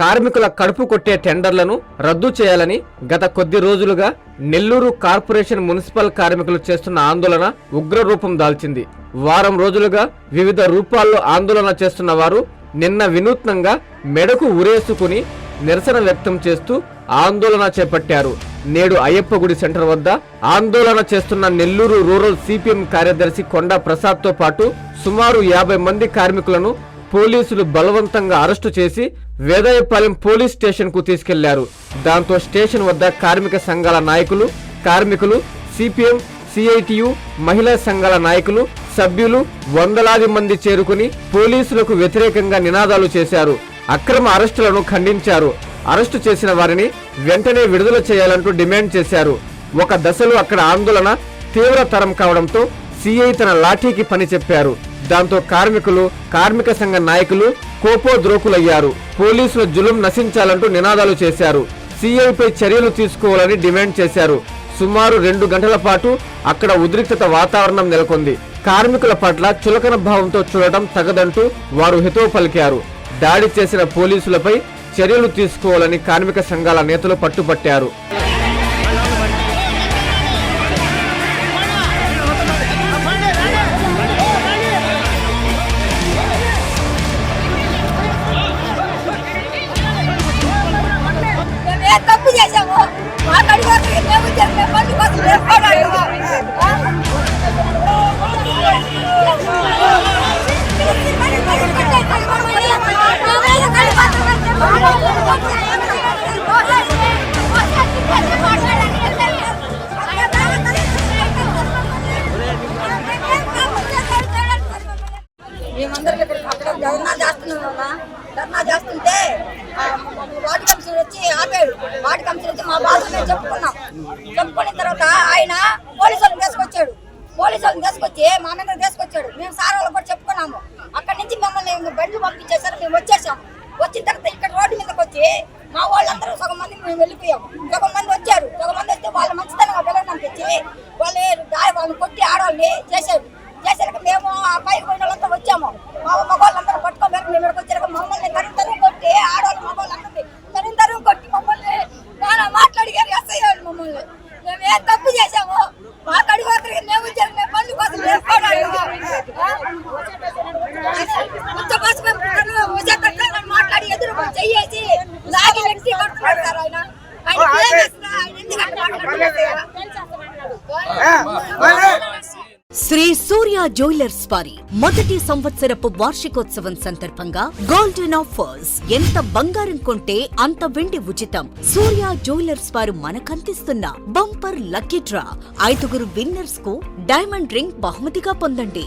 కార్మికుల కడుపు కొట్టే టెండర్లను రద్దు చేయాలని గత కొద్ది రోజులుగా నెల్లూరు కార్పొరేషన్ మున్సిపల్ కార్మికులు చేస్తున్న ఆందోళన ఉగ్ర రూపం దాల్చింది. వారం రోజులుగా వివిధ రూపాల్లో ఆందోళన చేస్తున్న వారు నిన్న వినూత్నంగా మెడకు ఉరేసుకుని నిరసన వ్యక్తం చేస్తూ ఆందోళన చేపట్టారు. నేడు అయ్యప్ప గుడి సెంటర్ వద్ద ఆందోళన చేస్తున్న నెల్లూరు రూరల్ సిపిఎం కార్యదర్శి కొండా ప్రసాద్తో పాటు సుమారు యాభై మంది కార్మికులను పోలీసులు బలవంతంగా అరెస్టు చేసి వేదాయపాలెం పోలీస్ స్టేషన్కు తీసుకెళ్ళారు. దాంతో స్టేషన్ వద్ద కార్మిక సంఘాల నాయకులు కార్మికులు సిపిఎం సిఐటియు మహిళా సంఘాల నాయకులు సభ్యులు వందలాది మంది చేరుకుని పోలీసులకు వ్యతిరేకంగా నినాదాలు చేశారు. అక్రమ అరెస్టులను ఖండించారు. అరెస్టు చేసిన వారిని వెంటనే విడుదల చేయాలంటూ డిమాండ్ చేశారు. ఒక దశలో అక్కడ ఆందోళన తీవ్రతరం కావడంతో సిఐ తన లాఠీకి పని చెప్పారు. దాంతో కార్మికులు కార్మిక సంఘ నాయకులు కోపోద్రోకులయ్యారు. పోలీసుల జులుం నశించాలంటూ నినాదాలు చేశారు. సిఐపై చర్యలు తీసుకోవాలని డిమాండ్ చేశారు. సుమారు రెండు గంటల పాటు అక్కడ ఉద్రిక్తత వాతావరణం నెలకొంది. కార్మికుల పట్ల చులకన భావంతో చూడటం తగదంటూ వారు హితవు పలికారు. దాడి చేసిన పోలీసులపై చర్యలు తీసుకోవాలని కార్మిక సంఘాల నేతలు పట్టుబట్టారు. చేశాము మా కడిగారు మేము చేసిన పని కోసం మేము ధర్నా వాటి ఆ, వచ్చి ఆపాడు వాటి కంపెనీ వచ్చి మా బాధ మేము చెప్పుకున్నాం. చెప్పుకున్న తర్వాత ఆయన పోలీసు వాళ్ళని తీసుకొచ్చాడు. పోలీసు వాళ్ళని తీసుకొచ్చి మా మీద తీసుకొచ్చాడు. మేము సార్ వాళ్ళు కూడా చెప్పుకున్నాము. అక్కడి నుంచి మమ్మల్ని బండ్లు పంపించేసారు మేము వచ్చేసాము వచ్చిన తర్వాత ఇక్కడ రోడ్డు మీదకి వచ్చి మా వాళ్ళందరూ సగం మంది మేము వెళ్ళిపోయాము సగం మంది వచ్చారు. సగం మంది వస్తే వాళ్ళు మంచితనంగా పిల్లలు తెచ్చి వాళ్ళు దా- వాళ్ళని కొట్టి ఆడవాళ్ళని చేశారు. చేశాక మేము ఆ పైకి పోయిన వాళ్ళంతా వచ్చాము. మా మగవాళ్ళందరూ పట్టుకోబెట్టి మేము ఇక్కడికి వచ్చాక మమ్మల్ని తరుగు తరుగు కొట్టి ఆడవాళ్ళు మగవాళ్ళందరినీ తరుగు తరుగు కొట్టి మమ్మల్ని నాన్న మాట్లాడిగారు ఎస్ఐ వాళ్ళు మమ్మల్ని మేము ఏం తప్పు చేశాము మా కడుగు అక్కడికి మేము వచ్చాము మేము పనుల కోసం మేము పోరాడాము. ఆ? ఉచ్చ భాష మేము ఉచ్చ కట్టాలని మాట్లాడి ఎదురు చెయ్యేసి లాగి వెంటి కొట్టుకున్నాడు సార్ ఆయన ఆయన ఏం చేస్తున్నా? ఆయన ఎందుకు అట్లా మాట్లాడుతున్నాడు? శ్రీ సూర్య జ్యువెలర్స్ వారి మొదటి సంవత్సరపు వార్షికోత్సవం సందర్భంగా గోల్డెన్ ఆఫర్స్ ఎంత బంగారం కొంటే అంత వెండి ఉచితం. సూర్య జ్యువెలర్స్ వారు మనకందిస్తున్న బంపర్ లక్కీ డ్రా. ఐదుగురు విన్నర్స్కు డైమండ్ రింగ్ బహుమతిగా పొందండి.